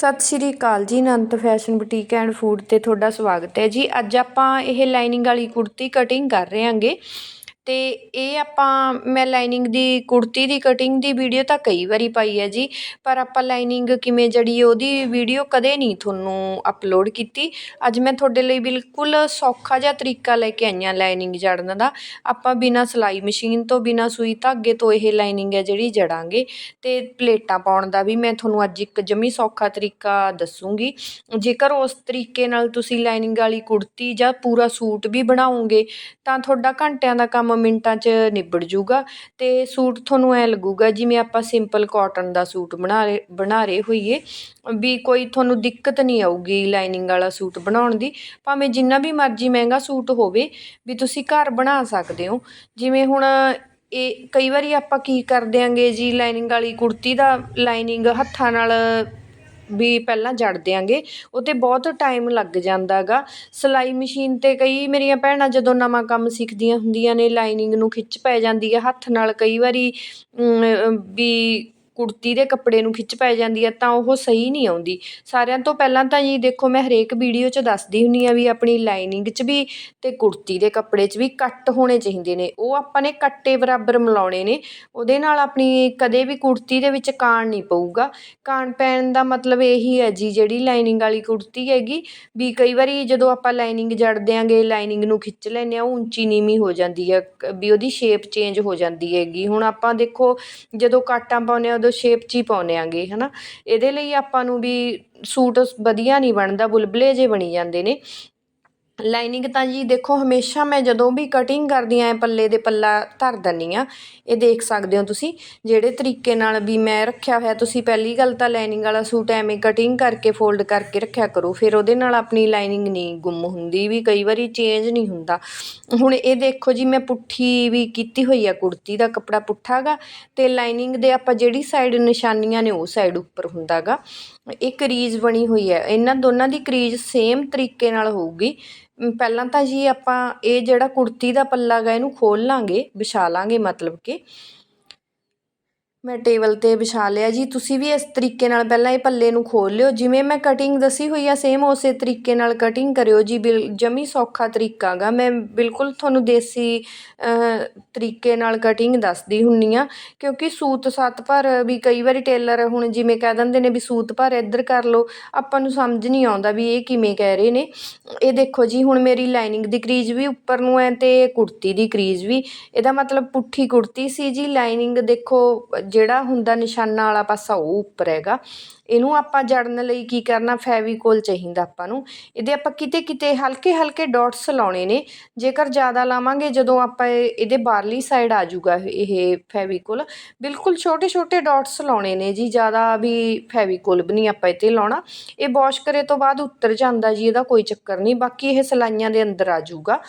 ਸਤਿ ਸ਼੍ਰੀ ਅਕਾਲ ਜੀ, Anant fashion boutique and food ਤੇ ਤੁਹਾਡਾ ਸਵਾਗਤ ਹੈ ਜੀ। ਅੱਜ ਆਪਾਂ ਇਹ ਲਾਈਨਿੰਗ ਵਾਲੀ ਕੁੜਤੀ ਕਟਿੰਗ ਕਰ ਰਹੇ ਹਾਂਗੇ। ਤੇ ਇਹ ਆਪਾਂ, ਮੈਂ ਲਾਈਨਿੰਗ ਦੀ, ਕੁੜਤੀ ਦੀ ਕਟਿੰਗ ਦੀ ਵੀਡੀਓ ਤਾਂ ਕਈ ਵਾਰੀ ਪਾਈ ਹੈ ਜੀ, ਪਰ ਆਪਾਂ ਲਾਈਨਿੰਗ ਕਿਵੇਂ ਜੜੀ ਉਹਦੀ ਵੀਡੀਓ ਕਦੇ ਨਹੀਂ ਤੁਹਾਨੂੰ ਅਪਲੋਡ ਕੀਤੀ। ਅੱਜ ਮੈਂ ਤੁਹਾਡੇ ਲਈ ਬਿਲਕੁਲ ਸੌਖਾ ਜਿਹਾ ਤਰੀਕਾ ਲੈ ਕੇ ਆਈ ਹਾਂ ਲਾਈਨਿੰਗ ਜੜਨ ਦਾ। ਆਪਾਂ ਬਿਨਾਂ ਸਿਲਾਈ ਮਸ਼ੀਨ ਤੋਂ, ਬਿਨਾਂ ਸੂਈ ਧਾਗੇ ਤੋਂ ਇਹ ਲਾਈਨਿੰਗ ਹੈ ਜਿਹੜੀ ਜੜਾਂਗੇ। ਅਤੇ ਪਲੇਟਾਂ ਪਾਉਣ ਦਾ ਵੀ ਮੈਂ ਤੁਹਾਨੂੰ ਅੱਜ ਇੱਕ ਜਮੀ ਸੌਖਾ ਤਰੀਕਾ ਦੱਸੂੰਗੀ। ਜੇਕਰ ਉਸ ਤਰੀਕੇ ਨਾਲ ਤੁਸੀਂ ਲਾਈਨਿੰਗ ਵਾਲੀ ਕੁੜਤੀ ਜਾਂ ਪੂਰਾ ਸੂਟ ਵੀ ਬਣਾਓਗੇ, ਤਾਂ ਤੁਹਾਡਾ ਘੰਟਿਆਂ ਦਾ ਕੰਮ ਮਿੰਟਾਂ 'ਚ ਨਿਬੜ ਜੂਗਾ ਅਤੇ ਸੂਟ ਤੁਹਾਨੂੰ ਐਂ ਲੱਗੂਗਾ ਜਿਵੇਂ ਆਪਾਂ ਸਿੰਪਲ ਕੋਟਨ ਦਾ ਸੂਟ ਬਣਾ ਰਹੇ ਬਣਾ ਰਹੇ ਹੋਈਏ, ਵੀ ਕੋਈ ਤੁਹਾਨੂੰ ਦਿੱਕਤ ਨਹੀਂ ਆਊਗੀ ਲਾਈਨਿੰਗ ਵਾਲਾ ਸੂਟ ਬਣਾਉਣ ਦੀ, ਭਾਵੇਂ ਜਿੰਨਾ ਵੀ ਮਰਜ਼ੀ ਮਹਿੰਗਾ ਸੂਟ ਹੋਵੇ, ਵੀ ਤੁਸੀਂ ਘਰ ਬਣਾ ਸਕਦੇ ਹੋ। ਜਿਵੇਂ ਹੁਣ ਇਹ ਕਈ ਵਾਰੀ ਆਪਾਂ ਕੀ ਕਰਦੇ ਆਂਗੇ ਜੀ ਲਾਈਨਿੰਗ ਵਾਲੀ ਕੁੜਤੀ ਦਾ ਲਾਈਨਿੰਗ ਹੱਥਾਂ ਨਾਲ ਵੀ ਪਹਿਲਾਂ ਜੜ ਦਿਆਂਗੇ। ਉਹ 'ਤੇ ਬਹੁਤ ਟਾਈਮ ਲੱਗ ਜਾਂਦਾ ਗਾ ਸਿਲਾਈ ਮਸ਼ੀਨ 'ਤੇ ਕਈ ਮੇਰੀਆਂ ਭੈਣਾਂ ਜਦੋਂ ਨਵਾਂ ਕੰਮ ਸਿੱਖਦੀਆਂ ਹੁੰਦੀਆਂ ਨੇ ਲਾਈਨਿੰਗ ਨੂੰ ਖਿੱਚ ਪੈ ਜਾਂਦੀ ਹੈ ਹੱਥ ਨਾਲ ਕਈ ਵਾਰੀ ਵੀ ਕੁੜਤੀ ਦੇ ਕੱਪੜੇ ਨੂੰ ਖਿੱਚ ਪੈ ਜਾਂਦੀ ਹੈ ਤਾਂ ਉਹ ਸਹੀ ਨਹੀਂ ਆਉਂਦੀ। ਸਾਰਿਆਂ ਤੋਂ ਪਹਿਲਾਂ ਤਾਂ ਜੀ ਦੇਖੋ, ਮੈਂ ਹਰੇਕ ਵੀਡੀਓ 'ਚ ਦੱਸਦੀ ਹੁੰਦੀ ਆ ਵੀ ਆਪਣੀ ਲਾਈਨਿੰਗ 'ਚ ਵੀ ਅਤੇ ਕੁੜਤੀ ਦੇ ਕੱਪੜੇ 'ਚ ਵੀ ਕੱਟ ਹੋਣੇ ਚਾਹੀਦੇ ਨੇ। ਉਹ ਆਪਾਂ ਨੇ ਕੱਟੇ ਬਰਾਬਰ ਮਿਲਾਉਣੇ ਨੇ। ਉਹਦੇ ਨਾਲ ਆਪਣੀ ਕਦੇ ਵੀ ਕੁੜਤੀ ਦੇ ਵਿੱਚ ਕਾਣ ਨਹੀਂ ਪਊਗਾ। ਕਾਣ ਪੈਣ ਦਾ ਮਤਲਬ ਇਹੀ ਹੈ ਜੀ, ਜਿਹੜੀ ਲਾਈਨਿੰਗ ਵਾਲੀ ਕੁੜਤੀ ਹੈਗੀ, ਵੀ ਕਈ ਵਾਰੀ ਜਦੋਂ ਆਪਾਂ ਲਾਈਨਿੰਗ ਜੜਦੇ ਦਿਆਂਗੇ ਲਾਈਨਿੰਗ ਨੂੰ ਖਿੱਚ ਲੈਂਦੇ ਆ, ਉਹ ਉੱਚੀ ਨੀਵੀਂ ਹੋ ਜਾਂਦੀ ਹੈ ਕ- ਵੀ ਉਹਦੀ ਸ਼ੇਪ ਚੇਂਜ ਹੋ ਜਾਂਦੀ ਹੈਗੀ। ਹੁਣ ਆਪਾਂ ਦੇਖੋ, ਜਦੋਂ ਕਾਟਾਂ ਪਾਉਂਦੇ ਆ, ਉਦੋਂ ਸ਼ੇਪ 'ਚ ਹੀ ਪਾਉਂਦੇ ਆਂਗੇ, ਹਨਾ? ਇਹਦੇ ਲਈ ਆਪਾਂ ਨੂੰ ਵੀ ਸੂਟ ਵਧੀਆ ਨਹੀਂ ਬਣਦਾ, ਬੁਲਬੁਲੇ ਜੇ ਬਣੀ ਜਾਂਦੇ ਨੇ। ਲਾਈਨਿੰਗ ਤਾਂ ਜੀ ਦੇਖੋ ਹਮੇਸ਼ਾ ਮੈਂ ਜਦੋਂ ਵੀ ਕਟਿੰਗ ਕਰਦੀ ਹਾਂ ਪੱਲੇ ਦੇ ਪੱਲਾ ਧਰ ਦਿੰਦੀ ਹਾਂ। ਇਹ ਦੇਖ ਸਕਦੇ ਹੋ ਤੁਸੀਂ, ਜਿਹੜੇ ਤਰੀਕੇ ਨਾਲ ਵੀ ਮੈਂ ਰੱਖਿਆ ਹੋਇਆ, ਤੁਸੀਂ ਪਹਿਲੀ ਗੱਲ ਤਾਂ ਲਾਈਨਿੰਗ ਵਾਲਾ ਸੂਟ ਐਵੇਂ ਕਟਿੰਗ ਕਰਕੇ ਫੋਲਡ ਕਰਕੇ ਰੱਖਿਆ ਕਰੋ, ਫਿਰ ਉਹਦੇ ਨਾਲ ਆਪਣੀ ਲਾਈਨਿੰਗ ਨਹੀਂ ਗੁੰਮ ਹੁੰਦੀ ਵੀ, ਕਈ ਵਾਰੀ ਚੇਂਜ ਨਹੀਂ ਹੁੰਦਾ। ਹੁਣ ਇਹ ਦੇਖੋ ਜੀ, ਮੈਂ ਪੁੱਠੀ ਵੀ ਕੀਤੀ ਹੋਈ ਆ, ਕੁੜਤੀ ਦਾ ਕੱਪੜਾ ਪੁੱਠਾ ਗਾ, ਤੇ ਲਾਈਨਿੰਗ ਦੇ ਆਪਾਂ ਜਿਹੜੀ ਸਾਈਡ ਨਿਸ਼ਾਨੀਆਂ ਨੇ, ਉਹ ਸਾਈਡ ਉੱਪਰ ਹੁੰਦਾ ਗਾ। ਇਹ ਕਰੀਜ਼ ਬਣੀ ਹੋਈ ਹੈ, ਇਹਨਾਂ ਦੋਨਾਂ ਦੀ ਕਰੀਜ਼ ਸੇਮ ਤਰੀਕੇ ਨਾਲ ਹੋਊਗੀ। ਪਹਿਲਾਂ ਤਾਂ ਜੀ ਆਪਾਂ ਇਹ ਜਿਹੜਾ ਕੁੜਤੀ ਦਾ ਪੱਲਾ ਗਾ, ਇਹਨੂੰ ਖੋਲ ਲਾਂਗੇ, ਵਿਛਾ ਲਾਂਗੇ ਮਤਲਬ ਕਿ। ਮੈਂ ਟੇਬਲ 'ਤੇ ਵਿਛਾ ਲਿਆ ਜੀ। ਤੁਸੀਂ ਵੀ ਇਸ ਤਰੀਕੇ ਨਾਲ ਪਹਿਲਾਂ ਇਹ ਪੱਲੇ ਨੂੰ ਖੋਲ ਲਿਓ। ਜਿਵੇਂ ਮੈਂ ਕਟਿੰਗ ਦੱਸੀ ਹੋਈ ਆ ਸੇਮ ਉਸੇ ਤਰੀਕੇ ਨਾਲ ਕਟਿੰਗ ਕਰਿਓ ਜੀ। ਬਿਲ, ਜਮੀ ਸੌਖਾ ਤਰੀਕਾ ਗਾ। ਮੈਂ ਬਿਲਕੁਲ ਤੁਹਾਨੂੰ ਦੇਸੀ ਤਰੀਕੇ ਨਾਲ ਕਟਿੰਗ ਦੱਸਦੀ ਹੁੰਨੀ ਆ। ਕਿਉਂਕਿ ਸੂਤ ਸੱਤ ਭਰ ਵੀ ਕਈ ਵਾਰੀ ਟੇਲਰ ਹੁਣ ਜਿਵੇਂ ਕਹਿ ਦਿੰਦੇ ਨੇ ਵੀ ਸੂਤ ਭਰ ਇੱਧਰ ਕਰ ਲਓ, ਆਪਾਂ ਨੂੰ ਸਮਝ ਨਹੀਂ ਆਉਂਦਾ ਵੀ ਇਹ ਕਿਵੇਂ ਕਹਿ ਰਹੇ ਨੇ। ਇਹ ਦੇਖੋ ਜੀ, ਹੁਣ ਮੇਰੀ ਲਾਈਨਿੰਗ ਦੀ ਕਰੀਜ਼ ਵੀ ਉੱਪਰ ਨੂੰ ਹੈ ਤੇ ਕੁੜਤੀ ਦੀ ਕਰੀਜ਼ ਵੀ। ਇਹਦਾ ਮਤਲਬ ਪੁੱਠੀ ਕੁੜਤੀ ਸੀ ਜੀ। ਲਾਈਨਿੰਗ ਦੇਖੋ ਜਿਹੜਾ ਹੁੰਦਾ ਨਿਸ਼ਾਨਾ ਵਾਲਾ ਪਾਸਾ ਉਹ ਉੱਪਰ ਹੈਗਾ। ਇਹਨੂੰ ਆਪਾਂ ਜੜਨ ਲਈ ਕੀ ਕਰਨਾ, ਫੈਵੀਕੋਲ ਚਾਹੀਦਾ ਆਪਾਂ ਨੂੰ। ਇਹਦੇ ਆਪਾਂ ਕਿਤੇ ਕਿਤੇ ਹਲਕੇ ਹਲਕੇ ਡਾਟਸ ਲਾਉਣੇ ਨੇ। ਜੇਕਰ ਜ਼ਿਆਦਾ ਲਾਵਾਂਗੇ, ਜਦੋਂ ਆਪਾਂ ਇਹ- ਇਹਦੇ ਬਾਹਰਲੀ ਸਾਈਡ ਆ ਜਾਊਗਾ ਇਹ ਫੈਵੀਕੋਲ। ਬਿਲਕੁਲ ਛੋਟੇ ਛੋਟੇ ਡਾਟਸ ਲਾਉਣੇ ਨੇ ਜੀ, ਜ਼ਿਆਦਾ ਵੀ ਫੈਵੀਕੋਲ ਵੀ ਨਹੀਂ ਆਪਾਂ ਇਹ 'ਤੇ ਲਾਉਣਾ। ਇਹ ਵਾਸ਼ ਕਰੇ ਤੋਂ ਬਾਅਦ ਉੱਤਰ ਜਾਂਦਾ ਜੀ, ਇਹਦਾ ਕੋਈ ਚੱਕਰ ਨਹੀਂ। ਬਾਕੀ ਇਹ ਸਲਾਈਆਂ ਦੇ ਅੰਦਰ ਆ ਜਾਊਗਾ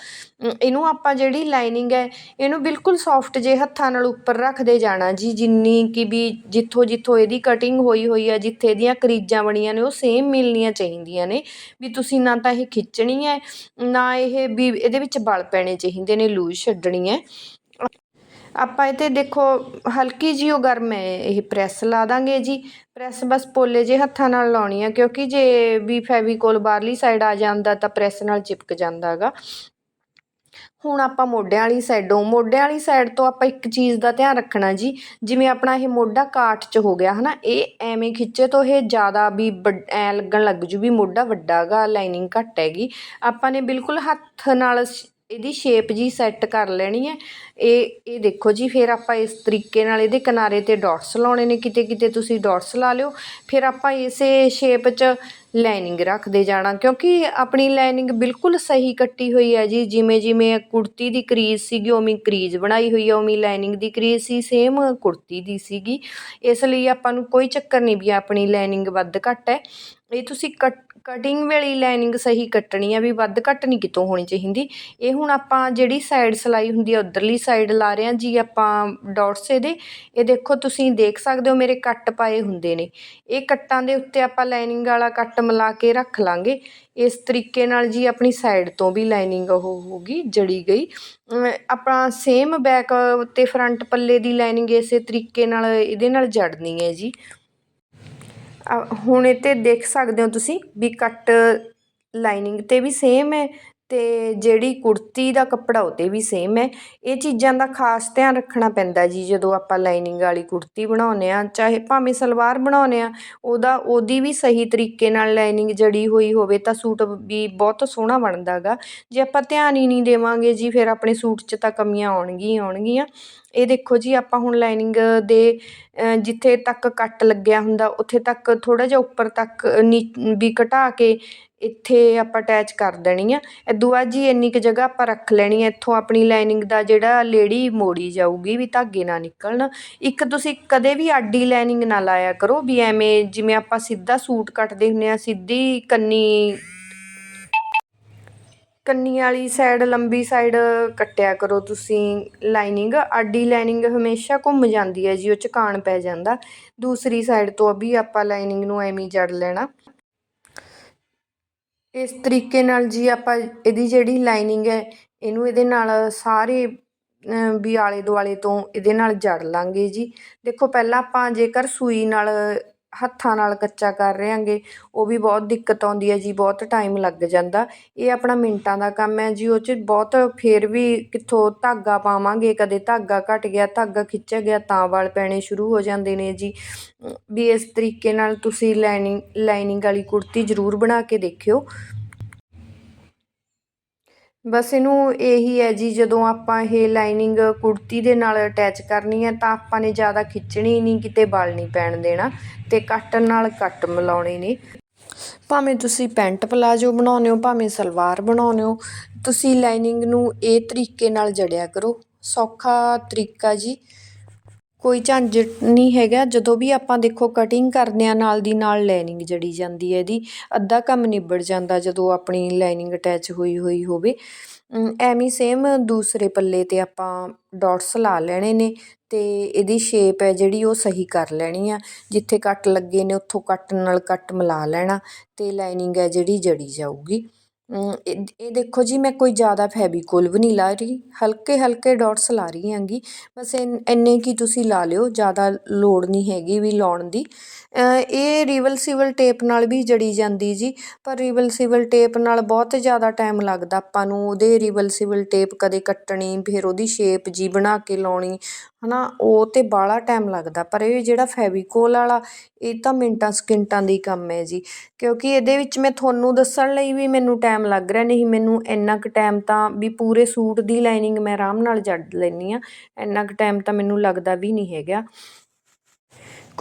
ਇਹਨੂੰ ਆਪਾਂ ਜਿਹੜੀ ਲਾਈਨਿੰਗ ਹੈ, ਇਹਨੂੰ ਬਿਲਕੁਲ ਸੌਫਟ ਜੇ ਹੱਥਾਂ ਨਾਲ ਉੱਪਰ ਰੱਖਦੇ ਜਾਣਾ ਜੀ, ਜਿੰਨੀ ਕਿ ਵੀ ਜਿੱਥੋਂ ਜਿੱਥੋਂ ਇਹਦੀ ਕਟਿੰਗ ਹੋਈ ਹੋਈ ਹੈ ਜਿੱਥੇ ਇਹਦੀਆਂ ਕਰੀਜ਼ਾਂ ਬਣੀਆਂ ਨੇ, ਉਹ ਸੇਮ ਮਿਲਣੀਆਂ ਚਾਹੀਦੀਆਂ ਨੇ। ਵੀ ਤੁਸੀਂ ਨਾ ਤਾਂ ਇਹ ਖਿੱਚਣੀ ਹੈ ਨਾ ਇਹ ਵੀ ਇਹਦੇ ਵਿੱਚ ਬਲ ਪੈਣੇ ਚਾਹੀਦੇ ਨੇ, ਲੂਜ਼ ਛੱਡਣੀ ਹੈ ਆਪਾਂ ਇਹ 'ਤੇ ਦੇਖੋ, ਹਲਕੀ ਜਿਹੀ ਉਹ ਗਰਮ ਹੈ ਇਹ ਪ੍ਰੈਸ ਲਾ ਦਾਂਗੇ ਜੀ। ਪ੍ਰੈਸ ਬਸ ਪੋਲੇ ਜੇ ਹੱਥਾਂ ਨਾਲ ਲਾਉਣੀ ਆ, ਕਿਉਂਕਿ ਜੇ ਵੀ ਫੈਵੀਕੋਲ ਬਾਹਰਲੀ ਸਾਈਡ ਆ ਜਾਂਦਾ, ਤਾਂ ਪ੍ਰੈਸ ਨਾਲ ਚਿਪਕ ਜਾਂਦਾ ਗਾ ਹੁਣ ਆਪਾਂ ਮੋਢਿਆਂ ਵਾਲੀ ਸਾਈਡੋਂ ਮੋਢਿਆਂ ਵਾਲੀ ਸਾਈਡ ਤੋਂ ਆਪਾਂ ਇੱਕ ਚੀਜ਼ ਦਾ ਧਿਆਨ ਰੱਖਣਾ ਜੀ, ਜਿਵੇਂ ਆਪਣਾ ਇਹ ਮੋਢਾ ਕਾਠ 'ਚ ਹੋ ਗਿਆ, ਹਨਾ, ਇਹ ਐਵੇਂ ਖਿੱਚੇ ਤੋਂ ਇਹ ਜ਼ਿਆਦਾ ਵੀ ਵੱਡ- ਐਂ ਲੱਗਣ ਲੱਗ ਜੂ ਵੀ ਮੋਢਾ ਵੱਡਾ ਗਾ ਲਾਈਨਿੰਗ ਘੱਟ ਹੈਗੀ। ਆਪਾਂ ਨੇ ਬਿਲਕੁਲ ਹੱਥ ਨਾਲ ਸ਼- ਇਹਦੀ ਸ਼ੇਪ ਜੀ ਸੈੱਟ ਕਰ ਲੈਣੀ ਹੈ। ਇਹ ਇਹ ਦੇਖੋ ਜੀ, ਫਿਰ ਆਪਾਂ ਇਸ ਤਰੀਕੇ ਨਾਲ ਇਹਦੇ ਕਿਨਾਰੇ ਤੇ ਡਾਟਸ ਲਾਉਣੇ ਨੇ ਕਿਤੇ ਕਿਤੇ ਤੁਸੀਂ ਡਾਟਸ ਲਾ ਲਿਓ। ਫਿਰ ਆਪਾਂ ਇਸੇ ਸ਼ੇਪ 'ਚ ਲਾਈਨਿੰਗ ਰੱਖਦੇ ਜਾਣਾ, ਕਿਉਂਕਿ ਆਪਣੀ ਲਾਈਨਿੰਗ ਬਿਲਕੁਲ ਸਹੀ ਕੱਟੀ ਹੋਈ ਹੈ ਜੀ। ਜਿਵੇਂ ਜਿਵੇਂ ਕੁੜਤੀ ਦੀ ਕਰੀਜ਼ ਸੀਗੀ, ਉਵੇਂ ਕਰੀਜ਼ ਬਣਾਈ ਹੋਈ ਹੈ, ਉਵੇਂ ਲਾਈਨਿੰਗ ਦੀ ਕਰੀਜ਼ ਸੀ, ਸੇਮ ਕੁੜਤੀ ਦੀ ਸੀਗੀ। ਇਸ ਲਈ ਆਪਾਂ ਨੂੰ ਕੋਈ ਚੱਕਰ ਨਹੀਂ ਵੀ ਆਪਣੀ ਲਾਈਨਿੰਗ ਵੱਧ ਘੱਟ ਹੈ। ਇਹ ਤੁਸੀਂ ਕਟ ਕਟਿੰਗ ਵੇਲੇ ਲਾਈਨਿੰਗ ਸਹੀ ਕੱਟਣੀ ਆ ਵੀ ਵੱਧ ਘੱਟ ਨਹੀਂ ਕਿਤੋਂ ਹੋਣੀ ਚਾਹੀਦੀ। ਇਹ ਹੁਣ ਆਪਾਂ ਜਿਹੜੀ ਸਾਈਡ ਸਲਾਈ ਹੁੰਦੀ ਆ, ਉਧਰਲੀ ਸਾਈਡ ਲਾ ਰਹੇ ਹਾਂ ਜੀ ਆਪਾਂ ਡਾਟਸ ਇਹਦੇ। ਇਹ ਦੇਖੋ ਤੁਸੀਂ ਦੇਖ ਸਕਦੇ ਹੋ ਮੇਰੇ ਕੱਟ ਪਾਏ ਹੁੰਦੇ ਨੇ। ਇਹ ਕੱਟਾਂ ਦੇ ਉੱਤੇ ਆਪਾਂ ਲਾਈਨਿੰਗ ਵਾਲਾ ਕੱਟ ਮਿਲਾ ਕੇ ਰੱਖ ਲਾਂਗੇ। ਇਸ ਤਰੀਕੇ ਨਾਲ ਜੀ ਆਪਣੀ ਸਾਈਡ ਤੋਂ ਵੀ ਲਾਈਨਿੰਗ ਉਹ ਹੋਊਗੀ ਜੜੀ ਗਈ। ਅਮ ਆਪਣਾ ਸੇਮ ਬੈਕ ਤੇ ਫਰੰਟ ਪੱਲੇ ਦੀ ਲਾਈਨਿੰਗ ਇਸੇ ਤਰੀਕੇ ਨਾਲ, ਇਹਦੇ ਨਾਲ ਜੜਨੀ ਹੈ ਜੀ। ਹੁਣ ਇਹ 'ਤੇ ਦੇਖ ਸਕਦੇ ਹੋ ਤੁਸੀਂ ਵੀ ਕੱਟ ਲਾਈਨਿੰਗ 'ਤੇ ਵੀ ਸੇਮ ਹੈ ਅਤੇ ਜਿਹੜੀ ਕੁੜਤੀ ਦਾ ਕੱਪੜਾ ਉਹ 'ਤੇ ਵੀ ਸੇਮ ਹੈ। ਇਹ ਚੀਜ਼ਾਂ ਦਾ ਖਾਸ ਧਿਆਨ ਰੱਖਣਾ ਪੈਂਦਾ ਜੀ, ਜਦੋਂ ਆਪਾਂ ਲਾਈਨਿੰਗ ਵਾਲੀ ਕੁੜਤੀ ਬਣਾਉਂਦੇ ਹਾਂ, ਚਾਹੇ ਭਾਵੇਂ ਸਲਵਾਰ ਬਣਾਉਂਦੇ ਹਾਂ, ਉਹਦਾ, ਉਹਦੀ ਵੀ ਸਹੀ ਤਰੀਕੇ ਨਾਲ ਲਾਈਨਿੰਗ ਜੜੀ ਹੋਈ ਹੋਵੇ ਤਾਂ ਸੂਟ ਵੀ ਬਹੁਤ ਸੋਹਣਾ ਬਣਦਾ ਗਾ। ਜੇ ਆਪਾਂ ਧਿਆਨ ਹੀ ਨਹੀਂ ਦੇਵਾਂਗੇ ਜੀ, ਫਿਰ ਆਪਣੇ ਸੂਟ 'ਚ ਤਾਂ ਕਮੀਆਂ ਆਉਣਗੀਆਂ ਹੀ ਆਉਣਗੀਆਂ। ਇਹ ਦੇਖੋ ਜੀ, ਆਪਾਂ ਹੁਣ ਲਾਈਨਿੰਗ ਦੇ ਜਿੱਥੇ ਤੱਕ ਕੱਟ ਲੱਗਿਆ ਹੁੰਦਾ, ਉੱਥੇ ਤੱਕ ਥੋੜ੍ਹਾ ਜਿਹਾ ਉੱਪਰ ਤੱਕ ਨੀ, ਵੀ ਘਟਾ ਕੇ ਇੱਥੇ ਆਪਾਂ ਅਟੈਚ ਕਰ ਦੇਣੀ ਆ। ਇਦੋਂ ਬਾਅਦ ਜੀ ਇੰਨੀ ਕੁ ਜਗ੍ਹਾ ਆਪਾਂ ਰੱਖ ਲੈਣੀ ਆ। ਇੱਥੋਂ ਆਪਣੀ ਲਾਈਨਿੰਗ ਦਾ ਜਿਹੜਾ ਲੇੜੀ ਮੋੜੀ ਜਾਊਗੀ ਵੀ ਧਾਗੇ ਨਾ ਨਿਕਲਣ। ਇੱਕ ਤੁਸੀਂ ਕਦੇ ਵੀ ਆਡੀ ਲਾਈਨਿੰਗ ਨਾ ਲਾਇਆ ਕਰੋ ਵੀ ਐਵੇਂ ਜਿਵੇਂ ਆਪਾਂ ਸਿੱਧਾ ਸੂਟ ਕੱਟਦੇ ਹੁੰਦੇ ਆ, ਸਿੱਧੀ ਕੰਨੀ ਕੰਨੀ ਵਾਲੀ ਸਾਈਡ ਲੰਬੀ ਸਾਈਡ ਕੱਟਿਆ ਕਰੋ ਤੁਸੀਂ ਲਾਈਨਿੰਗ ਆਡੀ ਲਾਈਨਿੰਗ ਹਮੇਸ਼ਾ ਘੁੰਮ ਜਾਂਦੀ ਹੈ ਜੀ, ਉਹ 'ਚ ਪੈ ਜਾਂਦਾ। ਦੂਸਰੀ ਸਾਈਡ ਤੋਂ ਵੀ ਆਪਾਂ ਲਾਈਨਿੰਗ ਨੂੰ ਐਵੇਂ ਜੜ ਲੈਣਾ। ਇਸ ਤਰੀਕੇ ਨਾਲ ਜੀ ਆਪਾਂ ਇਹਦੀ ਜਿਹੜੀ ਲਾਈਨਿੰਗ ਹੈ, ਇਹਨੂੰ ਇਹਦੇ ਨਾਲ ਸਾਰੇ ਵੀ ਆਲੇ ਦੁਆਲੇ ਤੋਂ ਇਹਦੇ ਨਾਲ ਜੜ ਲਾਂਗੇ ਜੀ। ਦੇਖੋ, ਪਹਿਲਾਂ ਆਪਾਂ ਜੇਕਰ ਸੂਈ ਨਾਲ ਹੱਥਾਂ ਨਾਲ ਕੱਚਾ ਕਰ ਰਹੇ ਹਾਂਗੇ ਉਹ ਵੀ ਬਹੁਤ ਦਿੱਕਤ ਆਉਂਦੀ ਹੈ ਜੀ, ਬਹੁਤ ਟਾਈਮ ਲੱਗ ਜਾਂਦਾ। ਇਹ ਆਪਣਾ ਮਿੰਟਾਂ ਦਾ ਕੰਮ ਹੈ ਜੀ, ਉਹ 'ਚ ਬਹੁਤ ਫਿਰ ਵੀ ਕਿੱਥੋਂ ਧਾਗਾ ਪਾਵਾਂਗੇ, ਕਦੇ ਧਾਗਾ ਘਟ ਗਿਆ, ਧਾਗਾ ਖਿੱਚਿਆ ਗਿਆ, ਤਾਂ ਵਾਲ ਪੈਣੇ ਸ਼ੁਰੂ ਹੋ ਜਾਂਦੇ ਨੇ ਜੀ। ਵੀ ਇਸ ਤਰੀਕੇ ਨਾਲ ਤੁਸੀਂ ਲਾਈਨਿੰਗ ਲਾਈਨਿੰਗ ਵਾਲੀ ਕੁੜਤੀ ਜ਼ਰੂਰ ਬਣਾ ਕੇ ਦੇਖਿਓ। ਬਸ ਇਹਨੂੰ ਇਹੀ ਹੈ ਜੀ, ਜਦੋਂ ਆਪਾਂ ਇਹ ਲਾਈਨਿੰਗ ਕੁੜਤੀ ਦੇ ਨਾਲ ਅਟੈਚ ਕਰਨੀ ਹੈ ਤਾਂ ਆਪਾਂ ਨੇ ਜ਼ਿਆਦਾ ਖਿੱਚਣੀ ਨਹੀਂ, ਕਿਤੇ ਬਲ ਨਹੀਂ ਪੈਣ ਦੇਣਾ ਤੇ ਕੱਟ ਨਾਲ ਕੱਟ ਮਿਲਾਉਣੇ ਨੇ। ਭਾਵੇਂ ਤੁਸੀਂ ਪੈਂਟ ਪਲਾਜੋ ਬਣਾਉਂਦੇ ਹੋ, ਭਾਵੇਂ ਸਲਵਾਰ ਬਣਾਉਂਦੇ ਹੋ, ਤੁਸੀਂ ਲਾਈਨਿੰਗ ਨੂੰ ਇਹ ਤਰੀਕੇ ਨਾਲ ਜੜਿਆ ਕਰੋ। ਸੌਖਾ ਤਰੀਕਾ ਜੀ। ਕੋਈ ਝੰਜਟ ਨਹੀਂ ਹੈਗਾ। ਜਦੋਂ ਵੀ ਆਪਾਂ ਦੇਖੋ ਕਟਿੰਗ ਕਰਦੇ ਆ ਨਾਲ ਦੀ ਨਾਲ ਲਾਈਨਿੰਗ ਜੜੀ ਜਾਂਦੀ ਹੈ ਇਹਦੀ, ਅੱਧਾ ਕੰਮ ਨਿਬੜ ਜਾਂਦਾ ਜਦੋਂ ਆਪਣੀ ਲਾਈਨਿੰਗ ਅਟੈਚ ਹੋਈ ਹੋਈ ਹੋਵੇ। ਐਵੇਂ ਸੇਮ ਦੂਸਰੇ ਪੱਲੇ 'ਤੇ ਆਪਾਂ ਡਾਟਸ ਲਾ ਲੈਣੇ ਨੇ ਤੇ ਇਹਦੀ ਸ਼ੇਪ ਹੈ ਜਿਹੜੀ ਉਹ ਸਹੀ ਕਰ ਲੈਣੀ ਆ। ਜਿੱਥੇ ਕੱਟ ਲੱਗੇ ਨੇ ਉੱਥੋਂ ਕੱਟ ਨਾਲ ਕੱਟ ਮਿਲਾ ਲੈਣਾ ਤੇ ਲਾਈਨਿੰਗ ਹੈ ਜਿਹੜੀ ਜੜੀ ਜਾਊਗੀ। ਇਹ ਦੇਖੋ ਜੀ, ਮੈਂ ਕੋਈ ਜ਼ਿਆਦਾ ਫੈਬੀਕੋਲ ਵੀ ਨਹੀਂ ਲਾ ਰਹੀ। ਹਲਕੇ ਹਲਕੇ ਡੋਟਸ ਲਾ ਰਹੀ ਆਂਗੀ ਬਸ ਇੰਨੇ ਕੀ ਤੁਸੀਂ ਲਾ ਲਿਓ, ਜ਼ਿਆਦਾ ਲੋੜ ਨਹੀਂ ਹੈਗੀ ਵੀ ਲਾਉਣ ਦੀ। ਇਹ ਰੀਵਲਸੀਬਲ ਟੇਪ ਨਾਲ ਵੀ ਜੜੀ ਜਾਂਦੀ ਜੀ। ਪਰ ਰੀਵਲਸੀਬਲ ਟੇਪ ਨਾਲ ਬਹੁਤ ਜ਼ਿਆਦਾ ਟਾਈਮ ਲੱਗਦਾ ਆਪਾਂ ਨੂੰ। ਉਹਦੇ ਰੀਵਲਸੀਬਲ ਟੇਪ ਕਦੇ ਕੱਟਣੀ, ਫਿਰ ਉਹਦੀ ਸ਼ੇਪ ਜੀ ਬਣਾ ਕੇ ਲਾਉਣੀ। ਹੈ ਨਾ ਉਹ ਤਾਂ ਬਾਹਲਾ ਟਾਈਮ ਲੱਗਦਾ। ਪਰ ਇਹ ਜਿਹੜਾ ਫੈਵੀਕੋਲ ਵਾਲਾ, ਇਹ ਤਾਂ ਮਿੰਟਾਂ ਸਕਿੰਟਾਂ ਦੀ ਕੰਮ ਹੈ ਜੀ। ਕਿਉਂਕਿ ਇਹਦੇ ਵਿੱਚ ਮੈਂ ਤੁਹਾਨੂੰ ਦੱਸਣ ਲਈ ਵੀ ਮੈਨੂੰ ਟਾਈਮ ਲੱਗ ਰਿਹਾ, ਨਹੀਂ ਮੈਨੂੰ ਇੰਨਾ ਕੁ ਟਾਈਮ ਤਾਂ ਵੀ ਪੂਰੇ ਸੂਟ ਦੀ ਲਾਈਨਿੰਗ ਮੈਂ ਆਰਾਮ ਨਾਲ ਜੜ ਲੈਂਦੀ ਹਾਂ। ਇੰਨਾ ਕੁ ਟਾਈਮ ਤਾਂ ਮੈਨੂੰ ਲੱਗਦਾ ਵੀ ਨਹੀਂ ਹੈਗਾ।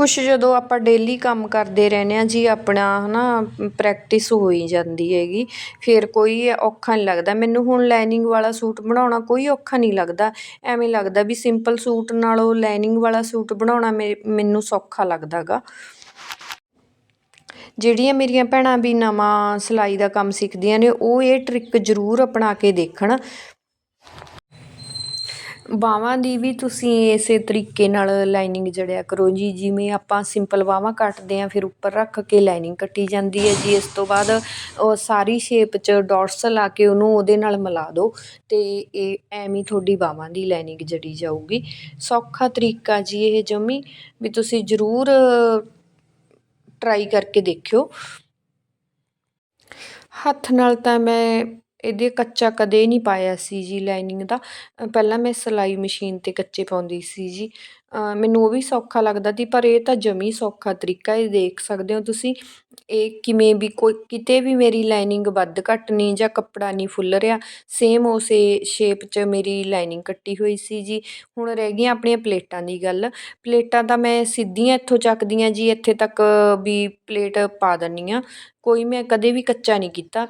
ਕੁਛ ਜਦੋਂ ਆਪਾਂ ਡੇਲੀ ਕੰਮ ਕਰਦੇ ਰਹਿੰਦੇ ਹਾਂ ਜੀ, ਆਪਣਾ ਹੈ ਨਾ ਪ੍ਰੈਕਟਿਸ ਹੋਈ ਜਾਂਦੀ ਹੈਗੀ। ਫਿਰ ਕੋਈ ਔਖਾ ਨਹੀਂ ਲੱਗਦਾ। ਮੈਨੂੰ ਹੁਣ ਲਾਈਨਿੰਗ ਵਾਲਾ ਸੂਟ ਬਣਾਉਣਾ ਕੋਈ ਔਖਾ ਨਹੀਂ ਲੱਗਦਾ। ਐਵੇਂ ਲੱਗਦਾ ਵੀ ਸਿੰਪਲ ਸੂਟ ਨਾਲੋਂ ਲਾਈਨਿੰਗ ਵਾਲਾ ਸੂਟ ਬਣਾਉਣਾ ਮੇ, ਮੈਨੂੰ ਸੌਖਾ ਲੱਗਦਾ ਗਾ ਜਿਹੜੀਆਂ ਮੇਰੀਆਂ ਭੈਣਾਂ ਵੀ ਨਵਾਂ ਸਿਲਾਈ ਦਾ ਕੰਮ ਸਿੱਖਦੀਆਂ ਨੇ, ਉਹ ਇਹ ਟਰਿਕ ਜ਼ਰੂਰ ਅਪਣਾ ਕੇ ਦੇਖਣ। ਬਾਹਾਂ ਦੀ ਵੀ ਤੁਸੀਂ ਇਸੇ ਤਰੀਕੇ ਨਾਲ ਲਾਈਨਿੰਗ ਜੜਿਆ ਕਰੋ ਜੀ, ਜਿਵੇਂ ਆਪਾਂ ਸਿੰਪਲ ਬਾਹਾਂ ਕੱਟਦੇ ਹਾਂ, ਫਿਰ ਉੱਪਰ ਰੱਖ ਕੇ ਲਾਈਨਿੰਗ ਕੱਟੀ ਜਾਂਦੀ ਹੈ ਜੀ। ਇਸ ਤੋਂ ਬਾਅਦ ਉਹ ਸਾਰੀ ਸ਼ੇਪ 'ਚ ਡਾਟਸ ਲਾ ਕੇ ਉਹਨੂੰ ਉਹਦੇ ਨਾਲ ਮਿਲਾ ਦਿਓ ਅਤੇ ਇਹ ਐਵੇਂ ਤੁਹਾਡੀ ਬਾਹਾਂ ਦੀ ਲਾਈਨਿੰਗ ਜੜੀ ਜਾਊਗੀ। ਸੌਖਾ ਤਰੀਕਾ ਜੀ ਇਹ ਜਮੀ, ਵੀ ਤੁਸੀਂ ਜ਼ਰੂਰ ਟਰਾਈ ਕਰਕੇ ਦੇਖਿਓ। ਹੱਥ ਨਾਲ ਤਾਂ ਮੈਂ ਇਹਦੇ ਕੱਚਾ ਕਦੇ ਨਹੀਂ ਪਾਇਆ ਸੀ ਜੀ ਲਾਈਨਿੰਗ ਦਾ। ਪਹਿਲਾਂ ਮੈਂ ਸਿਲਾਈ ਮਸ਼ੀਨ 'ਤੇ ਕੱਚੇ ਪਾਉਂਦੀ ਸੀ ਜੀ। ਮੈਨੂੰ ਉਹ ਵੀ ਸੌਖਾ ਲੱਗਦਾ ਸੀ, ਪਰ ਇਹ ਤਾਂ ਜਮੀ ਸੌਖਾ ਤਰੀਕਾ ਇਹ ਦੇਖ ਸਕਦੇ ਹੋ ਤੁਸੀਂ। ਇਹ ਕਿਵੇਂ ਵੀ ਕੋਈ, ਕਿਤੇ ਵੀ ਮੇਰੀ ਲਾਈਨਿੰਗ ਵੱਧ ਘੱਟ ਨਹੀਂ ਜਾਂ ਕੱਪੜਾ ਨਹੀਂ ਫੁੱਲ ਰਿਹਾ ਸੇਮ ਉਸੇ ਸ਼ੇਪ 'ਚ ਮੇਰੀ ਲਾਈਨਿੰਗ ਕੱਟੀ ਹੋਈ ਸੀ ਜੀ। ਹੁਣ ਰਹਿ ਗਈਆਂ ਆਪਣੀਆਂ ਪਲੇਟਾਂ ਦੀ ਗੱਲ। ਪਲੇਟਾਂ ਤਾਂ ਮੈਂ ਸਿੱਧੀਆਂ ਇੱਥੋਂ ਚੱਕਦੀਆਂ ਜੀ, ਇੱਥੇ ਤੱਕ ਵੀ ਪਲੇਟ ਪਾ ਦਿੰਦੀ ਹਾਂ। ਕੋਈ ਮੈਂ ਕਦੇ ਵੀ ਕੱਚਾ ਨਹੀਂ ਕੀਤਾ।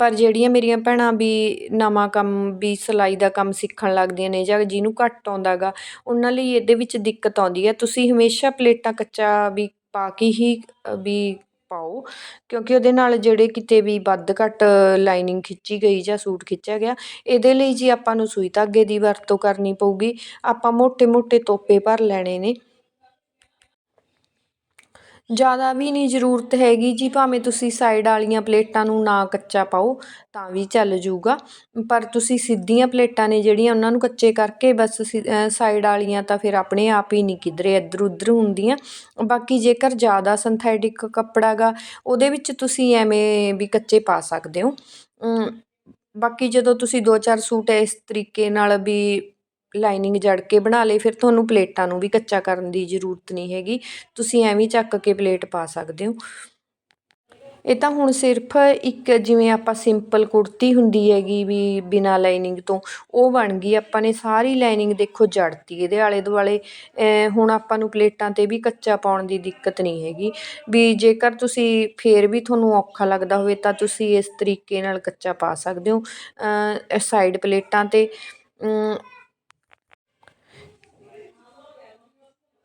ਪਰ ਜਿਹੜੀਆਂ ਮੇਰੀਆਂ ਭੈਣਾਂ ਵੀ ਨਵਾਂ ਕੰਮ, ਵੀ ਸਿਲਾਈ ਦਾ ਕੰਮ ਸਿੱਖਣ ਲੱਗਦੀਆਂ ਨੇ ਜਾਂ ਜਿਹਨੂੰ ਘੱਟ ਆਉਂਦਾ ਗਾ, ਉਹਨਾਂ ਲਈ ਇਹਦੇ ਵਿੱਚ ਵਿੱਚ ਦਿੱਕਤ ਆਉਂਦੀ ਹੈ। ਤੁਸੀਂ ਹਮੇਸ਼ਾ ਪਲੇਟਾਂ ਕੱਚਾ ਵੀ ਪਾ ਕੇ ਹੀ ਵੀ ਪਾਓ, ਕਿਉਂਕਿ ਉਹਦੇ ਨਾਲ ਜਿਹੜੇ ਕਿਤੇ ਵੀ ਵੱਧ ਘੱਟ ਲਾਈਨਿੰਗ ਖਿੱਚੀ ਗਈ ਜਾਂ ਸੂਟ ਖਿੱਚਿਆ ਗਿਆ, ਇਹਦੇ ਲਈ ਜੀ ਆਪਾਂ ਨੂੰ ਸੂਈ ਧਾਗੇ ਦੀ ਵਰਤੋਂ ਕਰਨੀ ਪਊਗੀ। ਆਪਾਂ ਮੋਟੇ ਮੋਟੇ ਤੋਪੇ ਭਰ ਲੈਣੇ ਨੇ। ਜ਼ਿਆਦਾ ਵੀ ਨਹੀਂ ਜ਼ਰੂਰਤ ਹੈਗੀ ਜੀ, ਭਾਵੇਂ ਤੁਸੀਂ ਸਾਈਡ ਵਾਲੀਆਂ ਪਲੇਟਾਂ ਨੂੰ ਨਾ ਕੱਚਾ ਪਾਓ, ਤਾਂ ਵੀ ਚੱਲ ਜੂਗਾ। ਪਰ ਤੁਸੀਂ ਸਿੱਧੀਆਂ ਪਲੇਟਾਂ ਨੇ ਜਿਹੜੀਆਂ ਉਹਨਾਂ ਨੂੰ ਕੱਚੇ ਕਰਕੇ ਬਸ ਸਾਈਡ ਵਾਲੀਆਂ ਤਾਂ ਫਿਰ ਆਪਣੇ ਆਪ ਹੀ ਨਹੀਂ ਕਿਧਰੇ ਇੱਧਰ ਉੱਧਰ ਹੁੰਦੀਆਂ। ਬਾਕੀ ਜੇਕਰ ਜ਼ਿਆਦਾ ਸਿੰਥੈਟਿਕ ਕੱਪੜਾ ਗਾ, ਉਹਦੇ ਵਿੱਚ ਤੁਸੀਂ ਐਵੇਂ ਵੀ ਕੱਚੇ ਪਾ ਸਕਦੇ ਹੋ। ਬਾਕੀ ਜਦੋਂ ਤੁਸੀਂ ਦੋ ਚਾਰ ਸੂਟ ਇਸ ਤਰੀਕੇ ਨਾਲ ਵੀ ਲਾਈਨਿੰਗ ਜੜ ਕੇ ਬਣਾ ਲਏ, ਫਿਰ ਤੁਹਾਨੂੰ ਪਲੇਟਾਂ ਨੂੰ ਵੀ ਕੱਚਾ ਕਰਨ ਦੀ ਜ਼ਰੂਰਤ ਨਹੀਂ ਹੈਗੀ। ਤੁਸੀਂ ਐਵੇਂ ਚੱਕ ਕੇ ਪਲੇਟ ਪਾ ਸਕਦੇ ਹੋ। ਇਹ ਤਾਂ ਹੁਣ ਸਿਰਫ ਇੱਕ ਜਿਵੇਂ ਆਪਾਂ ਸਿੰਪਲ ਕੁੜਤੀ ਹੁੰਦੀ ਹੈਗੀ ਵੀ ਬਿਨਾ ਲਾਈਨਿੰਗ ਤੋਂ, ਉਹ ਬਣ ਗਈ। ਆਪਾਂ ਨੇ ਸਾਰੀ ਲਾਈਨਿੰਗ ਦੇਖੋ ਜੜਤੀ, ਇਹਦੇ ਆਲੇ ਦੁਆਲੇ ਹੁਣ ਆਪਾਂ ਨੂੰ ਪਲੇਟਾਂ ਤੇ ਵੀ ਕੱਚਾ ਪਾਉਣ ਦੀ ਦਿੱਕਤ ਨਹੀਂ ਹੈਗੀ। ਵੀ ਜੇਕਰ ਤੁਸੀਂ, ਫੇਰ ਵੀ ਤੁਹਾਨੂੰ ਔਖਾ ਲੱਗਦਾ ਹੋਵੇ ਤਾਂ ਤੁਸੀਂ ਇਸ ਤਰੀਕੇ ਨਾਲ ਕੱਚਾ ਪਾ ਸਕਦੇ ਹੋ। ਸਾਈਡ ਪਲੇਟਾਂ ਤੇ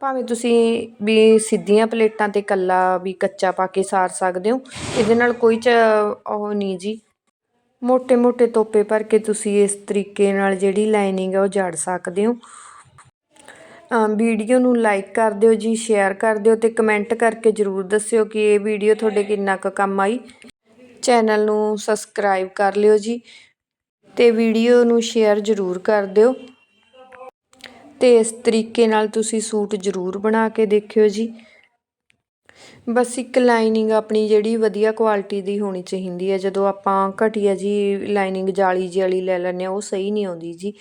ਭਾਵੇਂ ਤੁਸੀਂ ਵੀ ਸਿੱਧੀਆਂ ਪਲੇਟਾਂ 'ਤੇ ਇਕੱਲਾ ਵੀ ਕੱਚਾ ਪਾ ਕੇ ਸਾਰ ਸਕਦੇ ਹੋ, ਇਹਦੇ ਨਾਲ ਕੋਈ ਚ ਉਹ ਨਹੀਂ ਜੀ। ਮੋٹے ਮੋٹے ਤੋਪੇ ਭਰ ਕੇ ਤੁਸੀਂ ਇਸ ਤਰੀਕੇ ਨਾਲ ਜਿਹੜੀ ਲਾਈਨਿੰਗ ਹੈ ਉਹ ਜੜ ਸਕਦੇ ਹੋ। ਵੀਡੀਓ ਨੂੰ ਲਾਈਕ ਕਰ ਦਿਓ ਜੀ, ਸ਼ੇਅਰ ਕਰ ਦਿਓ ਤੇ ਕਮੈਂਟ ਕਰਕੇ ਜਰੂਰ ਦੱਸਿਓ ਕਿ ਇਹ ਵੀਡੀਓ ਤੁਹਾਡੇ ਕਿੰਨਾ ਕੁ ਕੰਮ ਆਈ। ਚੈਨਲ ਨੂੰ ਸਬਸਕ੍ਰਾਈਬ ਕਰ ਲਿਓ ਜੀ ਤੇ ਵੀਡੀਓ ਨੂੰ ਸ਼ੇਅਰ ਜਰੂਰ ਕਰ ਦਿਓ। ਤੇ ਇਸ ਤਰੀਕੇ ਨਾਲ ਤੁਸੀਂ ਸੂਟ ਜ਼ਰੂਰ ਬਣਾ ਕੇ ਦੇਖਿਓ ਜੀ। ਬਸ ਇੱਕ ਲਾਈਨਿੰਗ ਆਪਣੀ ਜਿਹੜੀ ਵਧੀਆ ਕੁਆਲਿਟੀ ਦੀ ਹੋਣੀ ਚਾਹੀਦੀ ਹੈ। ਜਦੋਂ ਆਪਾਂ ਘਟੀਆ ਜੀ ਲਾਈਨਿੰਗ ਜਾਲੀ ਜਾਲੀ ਲੈ ਲੈਂਦੇ ਆ ਉਹ ਸਹੀ ਨਹੀਂ ਆਉਂਦੀ ਜੀ।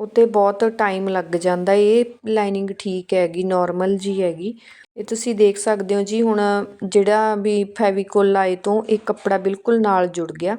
ਉੱਤੇ ਬਹੁਤ ਟਾਈਮ ਲੱਗ ਜਾਂਦਾ। ਇਹ ਲਾਈਨਿੰਗ ਠੀਕ ਹੈਗੀ ਨਾਰਮਲ ਜੀ ਹੈਗੀ। ਇਹ ਤੁਸੀਂ ਦੇਖ ਸਕਦੇ ਹੋ ਜੀ, ਹੁਣ ਜਿਹੜਾ ਵੀ ਫੈਵੀਕੋਲ ਲਾਏ ਤੋਂ, ਇਹ ਕੱਪੜਾ ਬਿਲਕੁਲ ਨਾਲ ਜੁੜ ਗਿਆ।